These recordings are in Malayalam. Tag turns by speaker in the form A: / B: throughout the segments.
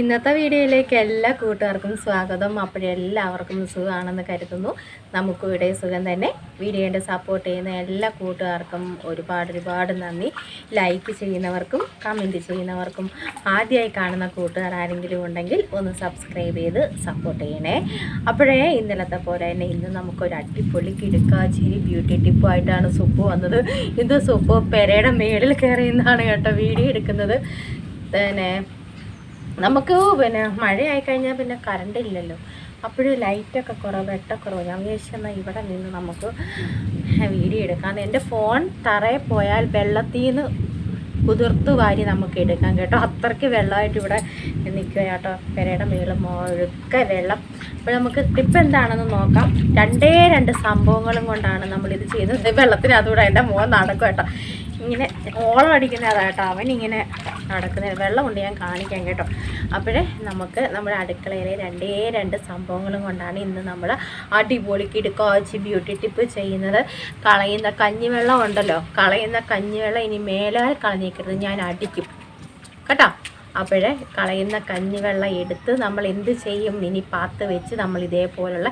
A: ഇന്നത്തെ വീഡിയോയിലേക്ക് എല്ലാ കൂട്ടുകാർക്കും സ്വാഗതം. അപ്പോഴെല്ലാവർക്കും സുഖമാണെന്ന് കരുതുന്നു. നമുക്കും ഇവിടെ സുഖം തന്നെ. വീഡിയോന്റെ സപ്പോർട്ട് ചെയ്യുന്ന എല്ലാ കൂട്ടുകാർക്കും ഒരുപാട് ഒരുപാട് നന്ദി. ലൈക്ക് ചെയ്യുന്നവർക്കും കമന്റ് ചെയ്യുന്നവർക്കും ആദ്യമായി കാണുന്ന കൂട്ടുകാർ ആരെങ്കിലും ഉണ്ടെങ്കിൽ ഒന്ന് സബ്സ്ക്രൈബ് ചെയ്ത് സപ്പോർട്ട് ചെയ്യണേ. അപ്പോഴേ ഇന്നലത്തെ പോലെ തന്നെ ഇന്ന് നമുക്കൊരു അടിപൊളി കിടുക്കാച്ചിരി ബ്യൂട്ടി ടിപ്പുമായിട്ടാണ് സുപ്പ് വന്നത്. ഇത് സുപ്പ് പെരയുടെ മേളിൽ കയറി നിന്നാണ് കേട്ടോ വീഡിയോ എടുക്കുന്നത്. പിന്നെ നമുക്ക് പിന്നെ മഴയായി കഴിഞ്ഞാൽ പിന്നെ കറണ്ട് ഇല്ലല്ലോ. അപ്പോഴും ലൈറ്റൊക്കെ കുറവ് വെട്ടക്കുറവ് ഞാൻ വിചാരിച്ചെന്നാൽ ഇവിടെ നിന്ന് നമുക്ക് വീഡിയോ എടുക്കാം എന്റെ ഫോൺ തറയിൽ പോയാൽ വെള്ളത്തിൽ നിന്ന് കുതിർത്ത് വാരി നമുക്ക് എടുക്കാം കേട്ടോ. അത്രയ്ക്ക് വെള്ളമായിട്ട് ഇവിടെ നിൽക്കുക കേട്ടോ. പെരയുടെ മേളിൽ മുഴുക്ക വെള്ളം. അപ്പോൾ നമുക്ക് ടിപ്പ് എന്താണെന്ന് നോക്കാം. രണ്ടേ രണ്ട് സംഭവങ്ങളും കൊണ്ടാണ് നമ്മളിത് ചെയ്തത് വെള്ളത്തിനകത്തൂടെ എന്റെ മുഖം നടക്കും കേട്ടോ. ഇങ്ങനെ ഓളം അടിക്കുന്ന അതാട്ടോ അവൻ ഇങ്ങനെ നടക്കുന്നത്. വെള്ളം കൊണ്ട് ഞാൻ കാണിക്കാം കേട്ടോ. അപ്പോഴേ നമുക്ക് നമ്മുടെ അടുക്കളയിലെ രണ്ടേ രണ്ട് സംഭവങ്ങളും കൊണ്ടാണ് ഇന്ന് നമ്മൾ അടിപൊളി കിടുക്കാച്ചി ബ്യൂട്ടി ടിപ്പ് ചെയ്യുന്നത്. കളയുന്ന കഞ്ഞിവെള്ളം ഉണ്ടല്ലോ. കളയുന്ന കഞ്ഞിവെള്ളം ഇനി മേലാൽ കളഞ്ഞേക്കരുത്. ഞാൻ അടിക്കും. കേട്ടോ? അപ്പോഴേ കളയുന്ന കഞ്ഞിവെള്ളം എടുത്ത് നമ്മൾ എന്ത് ചെയ്യും? ഇനി പാത്ത് വെച്ച് നമ്മൾ ഇതേപോലുള്ള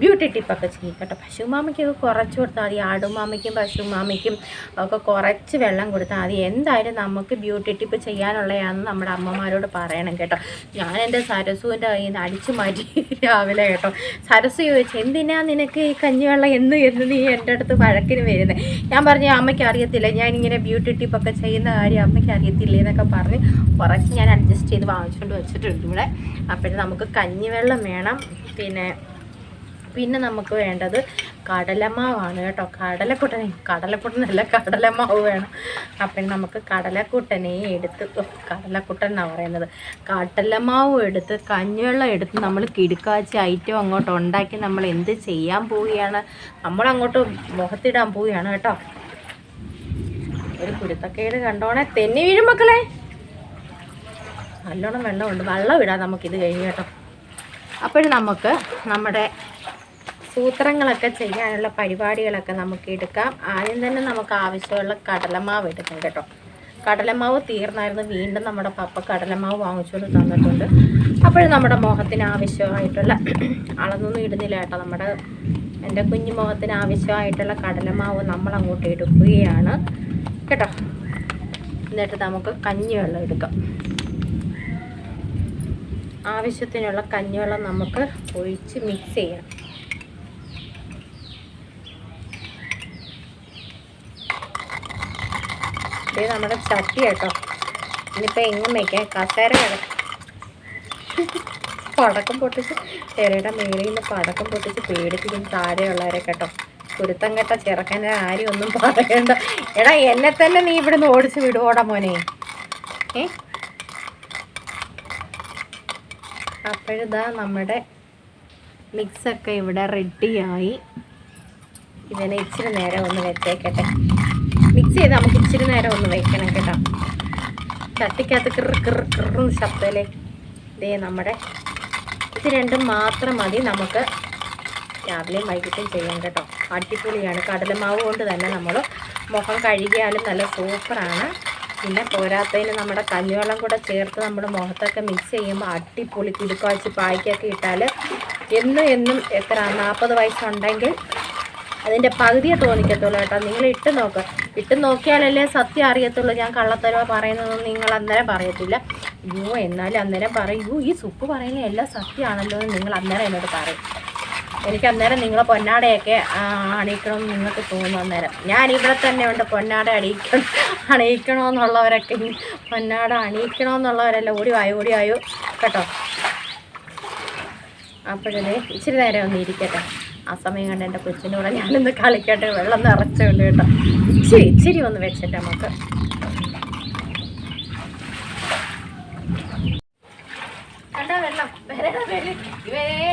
A: ബ്യൂട്ടി ടിപ്പൊക്കെ ചെയ്യും കേട്ടോ. പശുമാമയ്ക്കൊക്കെ കുറച്ച് കൊടുത്താൽ മതി. ആടുമാമയ്ക്കും പശുമാമയ്ക്കും ഒക്കെ കുറച്ച് വെള്ളം കൊടുത്താൽ മതി. എന്തായാലും നമുക്ക് ബ്യൂട്ടി ടിപ്പ് ചെയ്യാനുള്ളതാണെന്ന് നമ്മുടെ അമ്മമാരോട് പറയണം കേട്ടോ. ഞാൻ എന്റെ സരസുവിന്റെ കയ്യിൽ നിന്ന് അടിച്ചു മാറ്റി രാവിലെ കേട്ടോ. സരസു ചോദിച്ചു എന്തിനാ നിനക്ക് ഈ കഞ്ഞിവെള്ളം എന്ന് എന്ന് നീ എന്റെ അടുത്ത് വഴക്കിന് വരുന്നത് ഞാൻ പറഞ്ഞു അമ്മയ്ക്ക് അറിയത്തില്ല. ഞാനിങ്ങനെ ബ്യൂട്ടി ടിപ്പൊക്കെ ചെയ്യുന്ന കാര്യം അമ്മയ്ക്ക് അറിയത്തില്ലേ എന്നൊക്കെ പറഞ്ഞ് കുറച്ച് അഡ്ജസ്റ്റ് ചെയ്ത് വാങ്ങിച്ചുകൊണ്ട് വെച്ചിട്ടുണ്ട് ഇവിടെ. അപ്പോൾ നമുക്ക് കഞ്ഞിവെള്ളം വേണം. പിന്നെ പിന്നെ നമുക്ക് വേണ്ടത് കടലമാവാണ് കേട്ടോ. കടലക്കുട്ടനെ കടലക്കുട്ടനല്ല കടലമാവ് വേണം. അപ്പം നമുക്ക് കടലക്കുട്ടനെ എടുത്ത് കടലക്കുട്ടൻ എന്നാണ് പറയുന്നത്. കടലമാവ് എടുത്ത് കഞ്ഞിവെള്ളം എടുത്ത് നമ്മൾ കിടുക്കാച്ചി ഐറ്റം അങ്ങോട്ട് ഉണ്ടാക്കി നമ്മൾ എന്ത് ചെയ്യാൻ പോവുകയാണ്? നമ്മളങ്ങോട്ട് മുഖത്തിടാൻ പോവുകയാണ് കേട്ടോ. ഒരു കുരുത്തക്കേട് കണ്ടോണേ? തെന്നി വീഴും മക്കളെ. നല്ലോണം വെള്ളമുണ്ട്. വെള്ളം ഇടാം നമുക്കിത് കഴിഞ്ഞ് കേട്ടോ. അപ്പോഴും നമുക്ക് നമ്മുടെ സൂത്രങ്ങളൊക്കെ ചെയ്യാനുള്ള പരിപാടികളൊക്കെ നമുക്ക് എടുക്കാം. ആദ്യം തന്നെ നമുക്ക് ആവശ്യമുള്ള കടലമാവ് എടുക്കാം കേട്ടോ. കടലമാവ് തീർന്നായിരുന്നു. വീണ്ടും നമ്മുടെ പപ്പ കടലമാവ് വാങ്ങിച്ചുകൊണ്ട് തന്നിട്ടുണ്ട്. അപ്പോഴും നമ്മുടെ മുഖത്തിന് ആവശ്യമായിട്ടുള്ള അളന്നൊന്നും ഇടുന്നില്ല കേട്ടോ. നമ്മുടെ എന്റെ കുഞ്ഞു മുഖത്തിന് ആവശ്യമായിട്ടുള്ള കടലമാവ് നമ്മൾ അങ്ങോട്ട് എടുക്കുകയാണ്. കേട്ടോ. എന്നിട്ട് നമുക്ക് കഞ്ഞിവെള്ളം എടുക്കാം. ആവശ്യത്തിനുള്ള കഞ്ഞിവെള്ളം നമുക്ക് ഒഴിച്ച് മിക്സ് ചെയ്യാം. ഇത് നമ്മുടെ ചട്ടി കേട്ടോ. ഇനിയിപ്പോൾ എങ്ങും വയ്ക്കാൻ കസേര കിടക്കും പടക്കം പൊട്ടിച്ച് ചെറിയുടെ നിന്ന് പടക്കം പൊട്ടിച്ച് പേടിപ്പിക്കും താഴെയുള്ളവരെ കേട്ടോ. കുരുത്തം കെട്ട ചെറുക്കന്റെ ആരും ഒന്നും പറയണ്ട. എടാ എന്നെ തന്നെ നീ ഇവിടുന്ന് ഓടിച്ച് വിടുവോടാ മോനെ. ഏ? അപ്പോഴിതാ നമ്മുടെ മിക്സൊക്കെ ഇവിടെ റെഡിയായി. ഇതിനെ ഇച്ചിരി നേരം ഒന്ന് വെച്ചേക്കട്ടെ. മിക്സ് ചെയ്ത് നമുക്ക് ഇച്ചിരി നേരം ഒന്ന് വെക്കണം കേട്ടോ. ചട്ടിക്കകത്ത് കിറ് കിറ് കിറുന്ന് ശബ്ദമല്ലേ? ഇതേ നമ്മുടെ ഇത് രണ്ടും മാത്രം മതി നമുക്ക് രാവിലെയും വൈകിട്ടും ചെയ്യാം കേട്ടോ. അടിപൊളിയാണ്. കടലമാവ് കൊണ്ട് തന്നെ നമ്മൾ മുഖം കഴുകിയാലും നല്ല സൂപ്പറാണ്. പിന്നെ പോരാത്തതിന് നമ്മുടെ കഞ്ഞിവെള്ളം കൂടെ ചേർത്ത് നമ്മുടെ മുഖത്തൊക്കെ മിക്സ് ചെയ്യുമ്പോൾ അടിപൊളി കുടുക്കാഴ്ച പായ്ക്കൊക്കെ ഇട്ടാൽ എന്നും എന്നും എത്ര നാൽപ്പത് വയസ്സുണ്ടെങ്കിൽ അതിന്റെ പകുതിയെ തോന്നിക്കത്തുള്ളൂ കേട്ടോ. നിങ്ങൾ ഇട്ട് നോക്ക്. ഇട്ട് നോക്കിയാലല്ലേ സത്യം അറിയത്തുള്ളൂ. ഞാൻ കള്ളത്തരവ പറയുന്നതൊന്നും നിങ്ങൾ അന്നേരം പറയത്തില്ല. അയ്യോ എന്നാലും അന്നേരം പറയൂ. ഈ സുപ്പ് പറയുന്ന എല്ലാം സത്യമാണല്ലോ എന്ന് നിങ്ങൾ അന്നേരം എന്നോട് പറയും. എനിക്ക് അന്നേരം നിങ്ങളെ പൊന്നാടയൊക്കെ അണിയിക്കണം നിങ്ങൾക്ക് തോന്നുന്നു അന്നേരം. ഞാൻ ഇവിടെ തന്നെ ഉണ്ട് പൊന്നാട അണിയിക്കണം അണിയിക്കണമെന്നുള്ളവരൊക്കെ പൊന്നാട അണിയിക്കണമെന്നുള്ളവരെല്ലാം? ഓടി വായോ ഓടി വായോ. കേട്ടോ? അപ്പോഴേ ഇച്ചിരി നേരം ഒന്ന് ഇരിക്കട്ടെ. ആ സമയം കണ്ട് എന്റെ കൊച്ചിന്റെ കൂടെ ഞാനൊന്ന് കളിക്കട്ടെ വെള്ളം നിറച്ചുകൊണ്ട് കേട്ടോ. ഇച്ചിരി ഇച്ചിരി ഒന്ന് വെച്ചിട്ട് നമുക്ക് കണ്ടോ വെള്ളം വരണ വെള്ളം ഇവരെ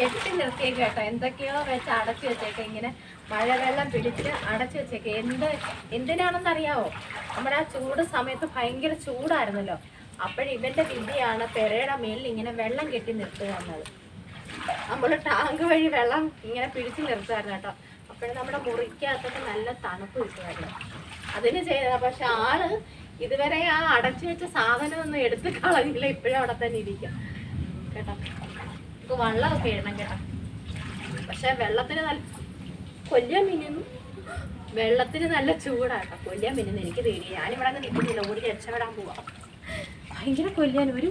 A: കെട്ടി നിർത്തിയേക്ക് കേട്ടോ. എന്തൊക്കെയോ വെച്ച് അടച്ചു വെച്ചേക്കെ. ഇങ്ങനെ മഴവെള്ളം പിടിച്ച് അടച്ചു വെച്ചേക്കെ. എന്ത് എന്തിനാണെന്ന് അറിയാവോ നമ്മുടെ ആ ചൂട് സമയത്ത് ഭയങ്കര ചൂടായിരുന്നല്ലോ. അപ്പോഴിവന്റെ വിദ്യയാണ് പെരയുടെ മേലിൽ ഇങ്ങനെ വെള്ളം കെട്ടി നിർത്തുക എന്നത്. നമ്മൾ ടാങ്ക് വഴി വെള്ളം ഇങ്ങനെ പിടിച്ചു നിർത്തുമായിരുന്നു കേട്ടോ. അപ്പോഴും നമ്മുടെ മുറിക്കകത്തൊക്കെ നല്ല തണുപ്പ് കിട്ടുമായിരുന്നു. അതിന് ചെയ്ത പക്ഷെ ആൾ ഇതുവരെ ആ അടച്ചു വെച്ച സാധനം ഒന്നും എടുത്ത് കളഞ്ഞില്ല. ഇപ്പോഴും അവിടെ തന്നെ ഇരിക്കാം. കേട്ടോ. നമുക്ക് വെള്ളമൊക്കെ ഇടണം കേട്ടോ. പക്ഷെ വെള്ളത്തിന് നല്ല കൊല്ലിയാൻ മിന്നുന്നു വെള്ളത്തിന് നല്ല ചൂടാട്ടോ കൊല്ലിയാൻ മിന്നുന്നു എനിക്ക് പേടി ഞാനിവിടെ അങ്ങ് നിൽക്കുന്നില്ല ഓടി രക്ഷപ്പെടാൻ പോവാ. ഭയങ്കര കൊല്ലിയാൻ ഒരു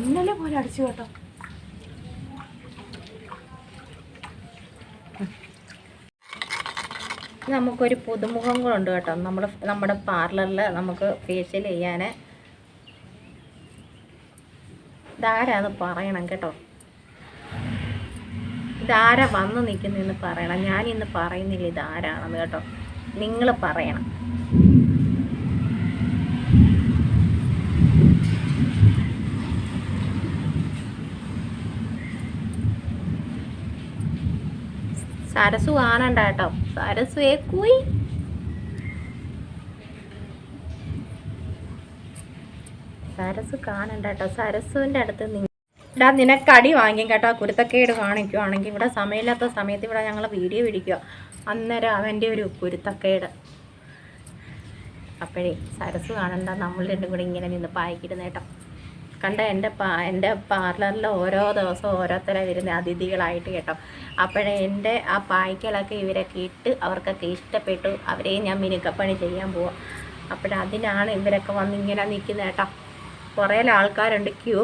A: മിന്നലെ പോലെ അടിച്ചു കേട്ടോ. നമുക്കൊരു പുതുമുഖം കൂടെ കേട്ടോ. നമ്മൾ നമ്മുടെ പാർലറിൽ നമുക്ക് ഫേഷ്യൽ ചെയ്യാൻ ഇതാരാന്ന് പറയണം കേട്ടോ? ഇതാരാ വന്ന് നിൽക്കുന്നതെന്ന് പറയണം. ഞാൻ ഇന്ന് പറയുന്നില്ല ഇതാരാണെന്ന് കേട്ടോ. നിങ്ങൾ പറയണം. സരസു കാണണ്ട കേട്ടോ. സരസു കുയി. സരസു കാണണ്ട കേട്ടോ. സരസുവിന്റെ അടുത്ത് നി ഇടാ നിനക്ക് അടി വാങ്ങിക്കും കേട്ടോ. കുരുത്തക്കേട് കാണിക്കുവാണെങ്കിൽ ഇവിടെ സമയമില്ലാത്ത സമയത്ത് ഇവിടെ ഞങ്ങൾ വീഡിയോ പിടിക്കുക. അന്നേരം അവന്റെ ഒരു കുരുത്തക്കേട്. അപ്പോഴേ സരസ് കാണണ്ട നമ്മൾ രണ്ടും കൂടി ഇങ്ങനെ നിന്ന് പായിക്കിടുന്ന കേട്ടോ. കണ്ട എന്റെ പാ എന്റെ പാർലറിൽ ഓരോ ദിവസവും ഓരോരുത്തരെ വരുന്ന അതിഥികളായിട്ട് കേട്ടോ. അപ്പോഴേ എന്റെ ആ പായ്ക്കളൊക്കെ ഇവരൊക്കെ ഇട്ട് അവർക്കൊക്കെ ഇഷ്ടപ്പെട്ടു. അവരെയും ഞാൻ മിനുക്കപ്പണി ചെയ്യാൻ പോവാം. അപ്പോഴതിനാണ് ഇവരൊക്കെ വന്ന് ഇങ്ങനെ നിൽക്കുന്നത് കേട്ടോ. കുറേ ആൾക്കാരുണ്ട്. ക്യൂ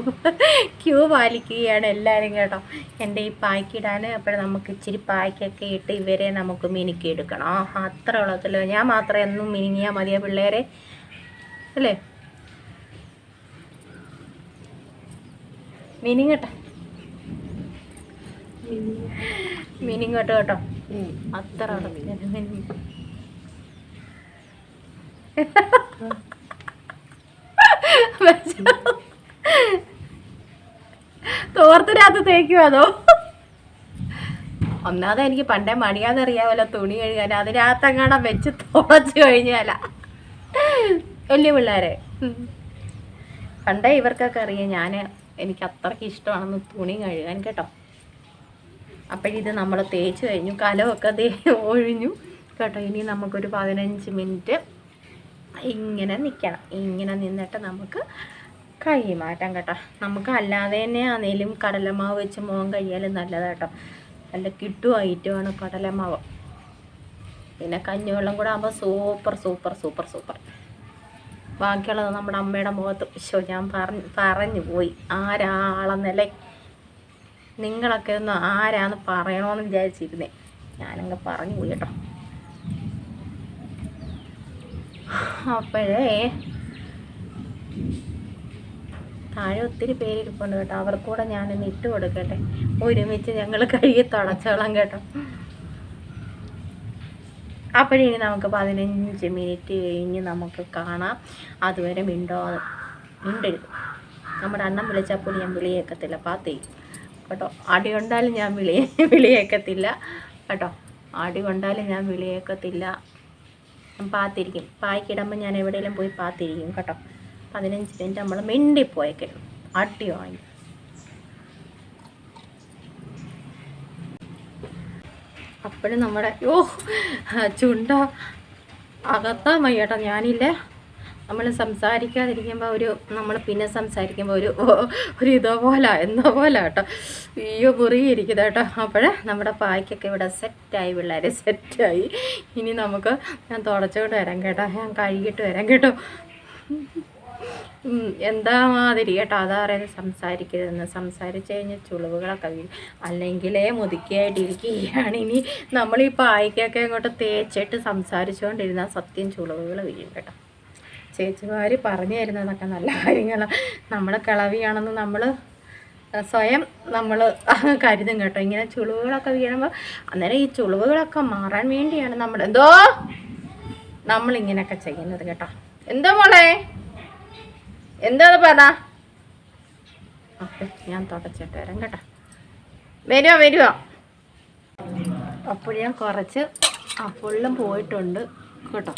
A: ക്യൂ പാലിക്കുകയാണ് എല്ലാവരും കേട്ടോ. എന്റെ ഈ പായ്ക്കിടാൻ അപ്പോൾ നമുക്ക് ഇച്ചിരി പായ്ക്കൊക്കെ ഇട്ട് ഇവരെ നമുക്ക് മിനുക്കി എടുക്കണം. ആ അത്ര ഉള്ളത്തില്ല ഞാൻ മാത്രം എന്നും മിനുങ്ങിയാൽ മതിയാ പിള്ളേരെ? അല്ലേ? മിനിങ്ങട്ടെ. മിനിങ്ങോട്ട് കേട്ടോ. അത്ര ഉള്ളത്തില്ല തോർത്തിനകത്ത് തേക്കും അതോ ഒന്നാമത് എനിക്ക് പണ്ടേ മടിയാന്നറിയാമല്ലോ തുണി കഴുകാൻ. അതിനകത്തെങ്ങാണം വെച്ച് തുളച്ച് കഴിഞ്ഞാല. വലിയ പിള്ളേരെ. പണ്ടേ ഇവർക്കൊക്കെ അറിയാം ഞാൻ എനിക്ക് അത്രയ്ക്ക് ഇഷ്ടമാണെന്ന് തുണി കഴുകാൻ കേട്ടോ. അപ്പോഴിത് നമ്മൾ തേച്ച് കഴിഞ്ഞു കലമൊക്കെ ഒഴിഞ്ഞു. കേട്ടോ ഇനി നമുക്കൊരു പതിനഞ്ച് മിനിറ്റ് ഇങ്ങനെ നിൽക്കണം ഇങ്ങനെ നിന്നിട്ട് നമുക്ക് കൈ മാറ്റാം കേട്ടോ. നമുക്ക് അല്ലാതെ തന്നെ ആണെങ്കിലും കടലമാവ് വെച്ച് മോൻ കഴിയാലും നല്ലതാണ് കേട്ടോ. നല്ല കിട്ടും ഐറ്റമാണ് കടലമാവ്. പിന്നെ കഞ്ഞിവെള്ളം കൂടെ ആകുമ്പോൾ സൂപ്പർ സൂപ്പർ സൂപ്പർ സൂപ്പർ. ബാക്കിയുള്ളത് നമ്മുടെ അമ്മയുടെ മുഖത്ത്. ശോ ഞാൻ പറഞ്ഞു പറഞ്ഞു പോയി. ആരാളെന്നല്ലേ നിങ്ങളൊക്കെ ഒന്ന് ആരാന്ന് പറയണമെന്ന് വിചാരിച്ചിരുന്നേ. ഞാനങ്ങ് പറഞ്ഞു പോയി കേട്ടോ. അപ്പോഴേ താഴെ ഒത്തിരി പേര് ഇരിപ്പുണ്ട് കേട്ടോ. അവർക്കൂടെ ഞാനൊന്ന് ഇട്ട് കൊടുക്കട്ടെ. ഒരുമിച്ച് ഞങ്ങൾ കഴുകി തുടച്ചോളാം കേട്ടോ. അപ്പോഴിനി നമുക്ക് പതിനഞ്ച് മിനിറ്റ് കഴിഞ്ഞ് നമുക്ക് കാണാം. അതുവരെ മിണ്ടോ? മിണ്ടരുത്. നമ്മുടെ അണ്ണം പോലും ഞാൻ വിളിയേക്കത്തില്ല. പാത്തേ. കേട്ടോ. അടി കൊണ്ടാലും ഞാൻ വിളി വിളിയേക്കത്തില്ല. കേട്ടോ. അടി കൊണ്ടാലും ഞാൻ വിളിയേക്കത്തില്ല. പാത്തിരിക്കും. പായ്ക്കിടുമ്പോൾ ഞാൻ എവിടെയെങ്കിലും പോയി പാത്തിരിക്കും കേട്ടോ. പതിനഞ്ച് മിനിറ്റ് നമ്മൾ മിണ്ടിപ്പോയേക്കരുത് അടി വാങ്ങി. അപ്പോഴും നമ്മുടെ ഓ ചുണ്ട അകത്താൻ വയ്യട്ടോ. ഞാനില്ലേ നമ്മൾ സംസാരിക്കാതിരിക്കുമ്പോൾ ഒരു നമ്മൾ പിന്നെ സംസാരിക്കുമ്പോൾ ഒരു ഒരു പോല എന്ന പോലെ കേട്ടോ. അയ്യോ മുറിയിരിക്കുന്നത് കേട്ടോ. അപ്പോഴേ നമ്മുടെ പായ്ക്കൊക്കെ ഇവിടെ സെറ്റായി പിള്ളേർ സെറ്റായി. ഇനി നമുക്ക് ഞാൻ തുടച്ചുകൊണ്ട് വരാം കേട്ടോ. ഞാൻ കഴുകിയിട്ട് വരാം കേട്ടോ. എന്താ മാതിരി കേട്ടോ. അതാ പറയുന്നത് സംസാരിക്കരുതെന്ന്. സംസാരിച്ച് കഴിഞ്ഞാൽ ചുളിവുകളൊക്കെ വീഴും അല്ലെങ്കിലേ മുതുക്കിയായിട്ടിരിക്കുകയാണ് ഇനി നമ്മൾ ഈ പായ്ക്കൊക്കെ ഇങ്ങോട്ട് തേച്ചിട്ട് സംസാരിച്ചുകൊണ്ടിരുന്നാൽ സത്യം ചുളിവുകൾ വീഴും കേട്ടോ. ചേച്ചിമാർ പറഞ്ഞു തരുന്നതൊക്കെ നല്ല കാര്യങ്ങളാണ് നമ്മൾ കിളവിയാണെന്ന് നമ്മൾ സ്വയം നമ്മൾ കരുതും കേട്ടോ. ഇങ്ങനെ ചുളിവുകളൊക്കെ വീഴുമ്പോൾ അന്നേരം ഈ ചുളിവുകളൊക്കെ മാറാൻ വേണ്ടിയാണ് നമ്മൾ എന്തോ നമ്മളിങ്ങനെയൊക്കെ ചെയ്യുന്നത് കേട്ടോ. എന്തോ മോളെ? എന്താ പറഞ്ഞ? ഓക്കെ ഞാൻ തുടച്ചിട്ട് വരാം കേട്ടോ. വരുമോ വരുമോ അപ്പോൾ ഞാൻ കുറച്ച് ആ പോയിട്ടുണ്ട് കേട്ടോ.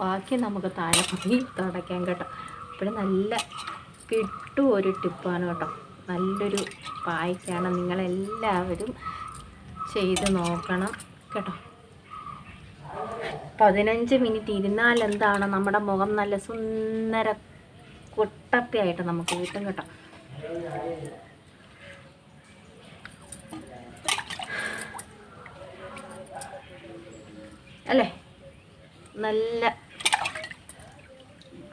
A: ബാക്കി നമുക്ക് താഴെ തുടയ്ക്കാം കേട്ടോ. അപ്പോൾ നല്ല കിട്ടും ഒരു ടിപ്പാണ് കേട്ടോ. നല്ലൊരു പായ്ക്കാണ്. നിങ്ങളെല്ലാവരും ചെയ്ത് നോക്കണം കേട്ടോ. പതിനഞ്ച് മിനിറ്റ് ഇരുന്നാൽ എന്താണ് നമ്മുടെ മുഖം നല്ല സുന്ദര കുട്ടപ്പയായിട്ട് നമുക്ക് കിട്ടും കേട്ടോ. അല്ലേ? നല്ല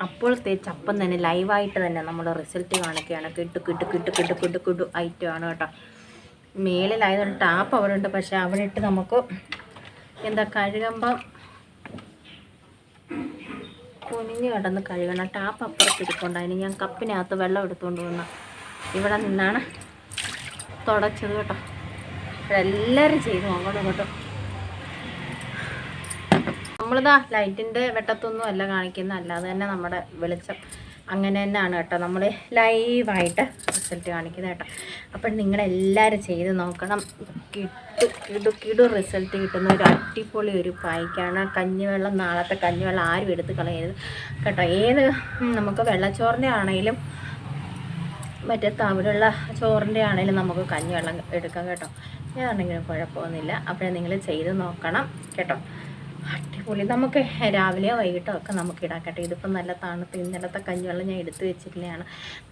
A: അപ്പോഴത്തെ ചപ്പം തന്നെ ലൈവായിട്ട് തന്നെ നമ്മൾ റിസൾട്ട് കാണിക്കുകയാണ് കിട്ടു കിട്ടു കിട്ടു കിട്ടു കിട്ടു കിട്ടു ഐറ്റമാണ് കേട്ടോ. മേളിലായതുകൊണ്ട് ടാപ്പ് അവിടെ ഉണ്ട്. പക്ഷെ അവിടെ ഇട്ട് നമുക്ക് എന്താ കഴുകുമ്പം കുനിഞ്ഞ് കിടന്ന് കഴുകണം. ടാപ്പ് അപ്പുറത്ത് ഇരിപ്പുണ്ട്. അതിന് ഞാൻ കപ്പിനകത്ത് വെള്ളം എടുത്തുകൊണ്ട് വന്ന ഇവിടെ നിന്നാണ് തുടച്ചത് കേട്ടോ. എല്ലാവരും ചെയ്തു. അങ്ങോട്ടും കേട്ടോ നമ്മളിതാ ലൈറ്റിന്റെ വെട്ടത്തൊന്നും അല്ല കാണിക്കുന്ന. അല്ലാതെ തന്നെ നമ്മുടെ വെളിച്ചം അങ്ങനെ തന്നെയാണ് കേട്ടോ. നമ്മൾ ലൈവായിട്ട് റിസൾട്ട് കാണിക്കുന്നത് കേട്ടോ. അപ്പം നിങ്ങളെല്ലാവരും ചെയ്ത് നോക്കണം. കിട്ടു കിടു കിടു റിസൾട്ട് കിട്ടുന്ന ഒരു അടിപൊളി ഒരു പായ്ക്കാണ്. കഞ്ഞിവെള്ളം നാളത്തെ കഞ്ഞിവെള്ളം ആരും എടുത്ത് കളയരുത് കേട്ടോ. ഏത് നമുക്ക് വെള്ളച്ചോറിന്റെ ആണെങ്കിലും മറ്റേ തവിടുള്ള ചോറിന്റെ ആണെങ്കിലും നമുക്ക് കഞ്ഞിവെള്ളം എടുക്കാം കേട്ടോ. ഏതാണെങ്കിലും കുഴപ്പമൊന്നുമില്ല. അപ്പോൾ നിങ്ങൾ ചെയ്ത് നോക്കണം കേട്ടോ. അടിപൊളി നമുക്ക് രാവിലെ വൈകിട്ടോ ഒക്കെ നമുക്ക് ഇടാം കേട്ടോ ഇതിപ്പം നല്ല തണുത്ത് ഇന്നലത്തെ കഞ്ഞിവെള്ളം ഞാൻ എടുത്തു വെച്ചിട്ടില്ലയാണ്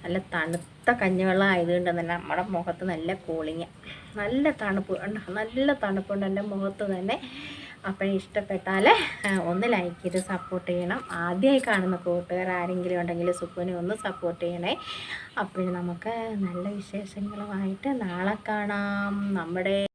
A: നല്ല തണുത്ത കഞ്ഞിവെള്ളം ആയതുകൊണ്ട് തന്നെ നമ്മുടെ മുഖത്ത് നല്ല കൂളിങ് നല്ല തണുപ്പ് നല്ല തണുപ്പുണ്ട് എന്റെ മുഖത്ത് തന്നെ. അപ്പോൾ ഇഷ്ടപ്പെട്ടാൽ ഒന്ന് ലൈക്ക് ചെയ്ത് സപ്പോർട്ട് ചെയ്യണം. ആദ്യമായി കാണുന്ന കൂട്ടുകാർ ആരെങ്കിലും ഉണ്ടെങ്കിൽ സുക്കുവിനെ ഒന്ന് സപ്പോർട്ട് ചെയ്യണേ. അപ്പോൾ നമുക്ക് നല്ല വിശേഷങ്ങളുമായിട്ട് നാളെ കാണാം. നമ്മുടെ